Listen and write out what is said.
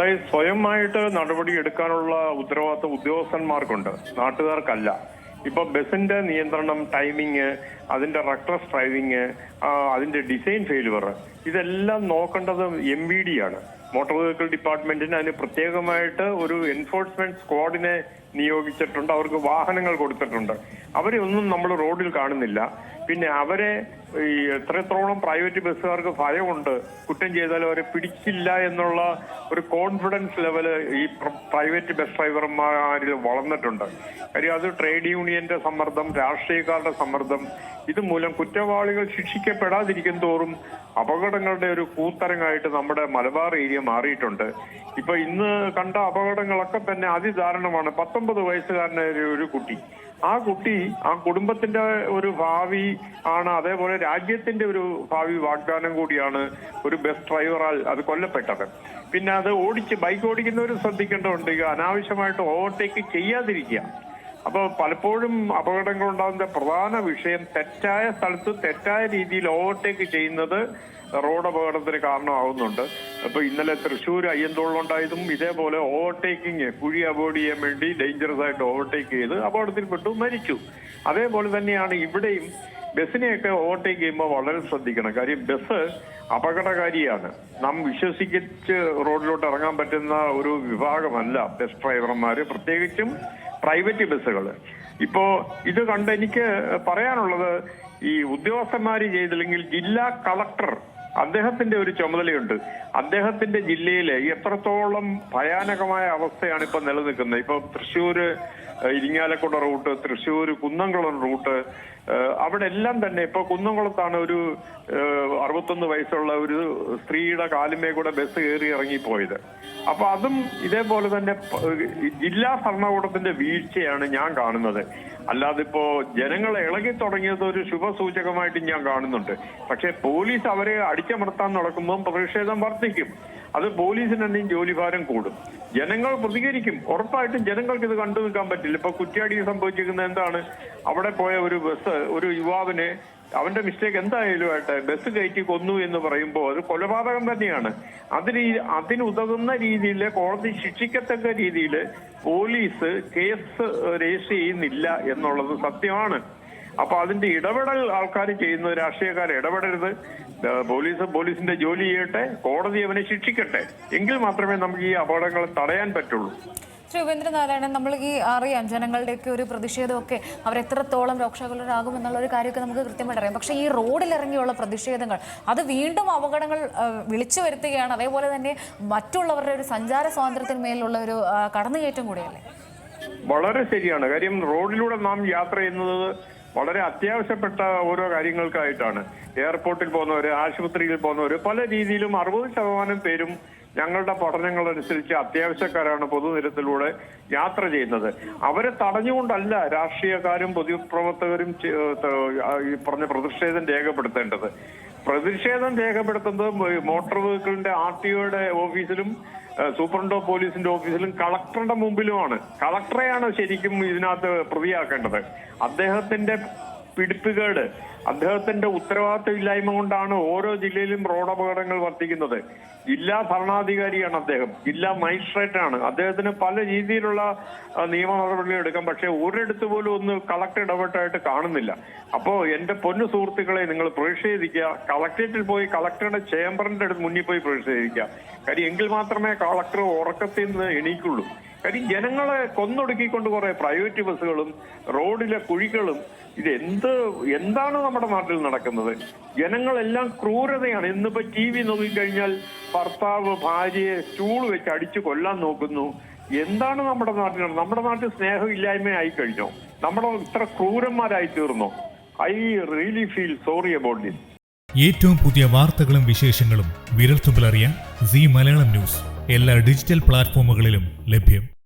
അതായത് സ്വയമായിട്ട് നടപടി എടുക്കാനുള്ള ഉത്തരവാദിത്വം ഉദ്യോഗസ്ഥന്മാർക്കുണ്ട്. നാട്ടുകാർക്കല്ല. ഇപ്പൊ ബസിന്റെ നിയന്ത്രണം ടൈമിങ് അതിന്റെ റക്ലസ് ഡ്രൈവിങ് അതിന്റെ ഡിസൈൻ ഫെയിലുവർ ഇതെല്ലാം നോക്കേണ്ടത് എം വി ഡി ആണ്. മോട്ടോർ വെഹിക്കിൾ ഡിപ്പാർട്ട്മെന്റിന് അതിന് പ്രത്യേകമായിട്ട് ഒരു എൻഫോഴ്സ്മെന്റ് സ്ക്വാഡിനെ നിയോഗിച്ചിട്ടുണ്ട്. അവർക്ക് വാഹനങ്ങൾ കൊടുത്തിട്ടുണ്ട്. അവരെ ഒന്നും നമ്മൾ റോഡിൽ കാണുന്നില്ല. പിന്നെ അവരെ ഈ എത്രത്തോളം പ്രൈവറ്റ് ബസ്സുകാർക്ക് ഭയമുണ്ട് കുറ്റം ചെയ്താൽ അവരെ പിടിക്കില്ല എന്നുള്ള ഒരു കോൺഫിഡൻസ് ലെവൽ ഈ പ്രൈവറ്റ് ബസ് ഡ്രൈവർമാരിൽ വളർന്നിട്ടുണ്ട്. കാര്യം അത് ട്രേഡ് യൂണിയന്റെ സമ്മർദ്ദം രാഷ്ട്രീയക്കാരുടെ സമ്മർദ്ദം ഇതുമൂലം കുറ്റവാളികൾ ശിക്ഷിക്കപ്പെടാതിരിക്കും തോറും അപകടങ്ങളുടെ ഒരു കൂത്തരങ്ങായിട്ട് നമ്മുടെ മലബാർ ഏരിയ മാറിയിട്ടുണ്ട്. ഇപ്പൊ ഇന്ന് കണ്ട അപകടങ്ങളൊക്കെ തന്നെ അതിദാരുണമാണ്. പത്തൊമ്പത് വയസ്സുകാരനായ ഒരു- ഒരു കുട്ടി ആ കുട്ടി ആ കുടുംബത്തിന്റെ ഒരു ഭാവി ആണ് അതേപോലെ രാജ്യത്തിന്റെ ഒരു ഭാവി വാഗ്ദാനം കൂടിയാണ് ഒരു ബസ് ഡ്രൈവറാൽ അത് കൊല്ലപ്പെട്ടത്. പിന്നെ അത് ഓടിച്ച് ബൈക്ക് ഓടിക്കുന്നവർ ശ്രദ്ധിക്കേണ്ടതുണ്ട്. അനാവശ്യമായിട്ട് ഓവർടേക്ക് ചെയ്യാതിരിക്കുക. അപ്പൊ പലപ്പോഴും അപകടങ്ങൾ ഉണ്ടാകുന്ന പ്രധാന വിഷയം തെറ്റായ സ്ഥലത്ത് തെറ്റായ രീതിയിൽ ഓവർടേക്ക് ചെയ്യുന്നത് റോഡ് അപകടത്തിന് കാരണമാകുന്നുണ്ട്. അപ്പൊ ഇന്നലെ തൃശ്ശൂർ അയ്യന്തോളിലുണ്ടായതും ഇതേപോലെ ഓവർടേക്കിങ് കുഴി അവോയ്ഡ് ചെയ്യാൻ വേണ്ടി ഡേഞ്ചറസ് ആയിട്ട് ഓവർടേക്ക് ചെയ്ത് അപകടത്തിൽപ്പെട്ടു മരിച്ചു. അതേപോലെ തന്നെയാണ് ഇവിടെയും ബസ്സിനെയൊക്കെ ഓവർടേക്ക് ചെയ്യുമ്പോൾ വളരെ ശ്രദ്ധിക്കണം. കാര്യം ബസ് അപകടകാരിയാണ്. നാം വിശ്വസിച്ച് റോഡിലോട്ട് ഇറങ്ങാൻ പറ്റുന്ന ഒരു വിഭാഗമല്ല ബസ് ഡ്രൈവർമാർ പ്രത്യേകിച്ചും പ്രൈവറ്റ് ബസ്സുകൾ. ഇപ്പോ ഇത് കണ്ട് എനിക്ക് പറയാനുള്ളത് ഈ ഉദ്യോഗസ്ഥന്മാര് ചെയ്തില്ലെങ്കിൽ ജില്ലാ കളക്ടർ അദ്ദേഹത്തിന്റെ ഒരു ചുമതലയുണ്ട്. അദ്ദേഹത്തിന്റെ ജില്ലയിലെ എത്രത്തോളം ഭയാനകമായ അവസ്ഥയാണ് ഇപ്പൊ നിലനിൽക്കുന്നത്. ഇപ്പൊ തൃശ്ശൂര് ഇരിങ്ങാലക്കുട റൂട്ട് തൃശ്ശൂർ കുന്നംകുളം റൂട്ട് അവിടെ എല്ലാം തന്നെ ഇപ്പൊ കുന്നംകുളത്താണ് ഒരു അറുപത്തൊന്ന് വയസ്സുള്ള ഒരു സ്ത്രീയുടെ കാലുമേ കൂടെ ബസ് കയറി ഇറങ്ങിപ്പോയത്. അപ്പൊ അതും ഇതേപോലെ തന്നെ ജില്ലാ ഭരണകൂടത്തിന്റെ വീഴ്ചയാണ് ഞാൻ കാണുന്നത്. അല്ലാതെ ഇപ്പോ ജനങ്ങളെ ഇളകി തുടങ്ങിയത് ഒരു ശുഭസൂചകമായിട്ട് ഞാൻ കാണുന്നുണ്ട്. പക്ഷെ പോലീസ് അവരെ അടിച്ചമർത്താൻ നടക്കുമ്പോൾ പ്രതിഷേധം വർദ്ധിക്കും. അത് പോലീസിന് തന്നെയും ജോലിഭാരം കൂടും. ജനങ്ങൾ പ്രതികരിക്കും. ഉറപ്പായിട്ടും ജനങ്ങൾക്ക് ഇത് കണ്ടു നിൽക്കാൻ പറ്റില്ല. ഇപ്പൊ കുറ്റ്യാടിയിൽ സംഭവിച്ചിരിക്കുന്നത് എന്താണ്? അവിടെ പോയ ഒരു ബസ് ഒരു യുവാവിനെ അവന്റെ മിസ്റ്റേക്ക് എന്തായാലും ആയിട്ട് ബസ് കയറ്റി കൊന്നു എന്ന് പറയുമ്പോൾ അത് കൊലപാതകം തന്നെയാണ്. അതിന് അതിനുതകുന്ന രീതിയിൽ കോടതി ശിക്ഷിക്കത്തക്ക രീതിയിൽ പോലീസ് കേസ് രജിസ്റ്റർ ചെയ്യുന്നില്ല എന്നുള്ളത് സത്യമാണ്. അപ്പൊ അതിന്റെ ഇടപെടൽ ആൾക്കാർ ചെയ്യുന്ന രാഷ്ട്രീയക്കാർ ഇടപെടരുത്. പോലീസ് പോലീസിന്റെ ജോലി ചെയ്യട്ടെ കോടതി അവനെ ശിക്ഷിക്കട്ടെ. എങ്കിൽ മാത്രമേ നമുക്ക് ഈ അപകടങ്ങൾ തടയാൻ പറ്റുള്ളൂ. ശ്രീ ഉപേന്ദ്രനാരായണൻ നമ്മൾ ഈ അറിയാം ജനങ്ങളുടെയൊക്കെ ഒരു പ്രതിഷേധമൊക്കെ അവരെത്രത്തോളം രോക്ഷാകുലരാകും എന്നുള്ള ഒരു കാര്യമൊക്കെ നമുക്ക് കൃത്യമായിട്ട് അറിയാം. പക്ഷേ ഈ റോഡിലിറങ്ങിയുള്ള പ്രതിഷേധങ്ങൾ അത് വീണ്ടും അപകടങ്ങൾ വിളിച്ചു വരുത്തുകയാണ്. അതേപോലെ തന്നെ മറ്റുള്ളവരുടെ ഒരു സഞ്ചാര സ്വാതന്ത്ര്യത്തിന് മേലുള്ള ഒരു കടന്നുകയറ്റം കൂടിയല്ലേ? വളരെ ശരിയാണ്. കാര്യം റോഡിലൂടെ നാം യാത്ര ചെയ്യുന്നത് വളരെ അത്യാവശ്യപ്പെട്ട ഓരോ കാര്യങ്ങൾക്കായിട്ടാണ്. എയർപോർട്ടിൽ പോകുന്നവര് ആശുപത്രിയിൽ പോകുന്നവര് പല രീതിയിലും അറുപത് ശതമാനം പേരും ഞങ്ങളുടെ പഠനങ്ങൾ അനുസരിച്ച് അത്യാവശ്യക്കാരാണ് പൊതുനിരത്തിലൂടെ യാത്ര ചെയ്യുന്നത്. അവരെ തടഞ്ഞുകൊണ്ടല്ല രാഷ്ട്രീയക്കാരും പൊതുപ്രവർത്തകരും ഈ പറഞ്ഞ പ്രതിഷേധം രേഖപ്പെടുത്തേണ്ടത്. പ്രതിഷേധം രേഖപ്പെടുത്തുന്നത് മോട്ടോർ വെഹിക്കിളിന്റെ ആർ ടി ഒയുടെ ഓഫീസിലും സൂപ്രണ്ടോ പോലീസിന്റെ ഓഫീസിലും കളക്ടറുടെ മുമ്പിലുമാണ്. കളക്ടറെയാണ് ശരിക്കും ഇതിനകത്ത് പ്രതിയാക്കേണ്ടത്. അദ്ദേഹത്തിന്റെ പിടിപ്പുകേട്. അദ്ദേഹത്തിന്റെ ഉത്തരവാദിത്വ ഇല്ലായ്മ കൊണ്ടാണ് ഓരോ ജില്ലയിലും റോഡ് അപകടങ്ങൾ വർദ്ധിക്കുന്നത്. ജില്ലാ ഭരണാധികാരിയാണ് അദ്ദേഹം. ജില്ലാ മജിസ്ട്രേറ്റ് ആണ് അദ്ദേഹത്തിന് പല രീതിയിലുള്ള നിയമ നടപടികൾ എടുക്കാം. പക്ഷെ ഒരിടത്ത് പോലും ഒന്ന് കളക്ടർ ഇടപെട്ടായിട്ട് കാണുന്നില്ല. അപ്പോ എന്റെ പൊന്നു സുഹൃത്തുക്കളെ നിങ്ങൾ പ്രതിഷേധിക്കുക. കളക്ടറേറ്റിൽ പോയി കളക്ടറുടെ ചേംബറിന്റെ അടുത്ത് മുന്നിൽ പോയി പ്രതിഷേധിക്കുക. കാര്യം എങ്കിൽ മാത്രമേ കളക്ടർ ഉറക്കത്തിൽ നിന്ന് എണീക്കുള്ളൂ. കാര്യം ജനങ്ങളെ കൊന്നൊടുക്കിക്കൊണ്ട് കുറെ പ്രൈവറ്റ് ബസ്സുകളും റോഡിലെ കുഴികളും ഇത് എന്ത് എന്താണ് നമ്മുടെ നാട്ടിൽ നടക്കുന്നത്? ജനങ്ങളെല്ലാം ക്രൂരതയാണ്. ഇന്നിപ്പോ ടി വി നോക്കിക്കഴിഞ്ഞാൽ ഭർത്താവ് ഭാര്യയെ സ്റ്റൂൾ വെച്ച് അടിച്ചു കൊല്ലാൻ നോക്കുന്നു. എന്താണ് നമ്മുടെ നാട്ടിൽ നമ്മുടെ നാട്ടിൽ സ്നേഹമില്ലായ്മ ആയി കഴിഞ്ഞോ നമ്മുടെ ഇത്ര ക്രൂരന്മാരായി തീർന്നോ? I really feel sorry about this ഏറ്റവും പുതിയ വാർത്തകളും വിശേഷങ്ങളും വിരൽത്തുമ്പിലറിയാൻ സി മലയാളം ന്യൂസ്. എല്ലാ ഡിജിറ്റൽ പ്ലാറ്റ്ഫോമുകളിലും ലഭ്യം.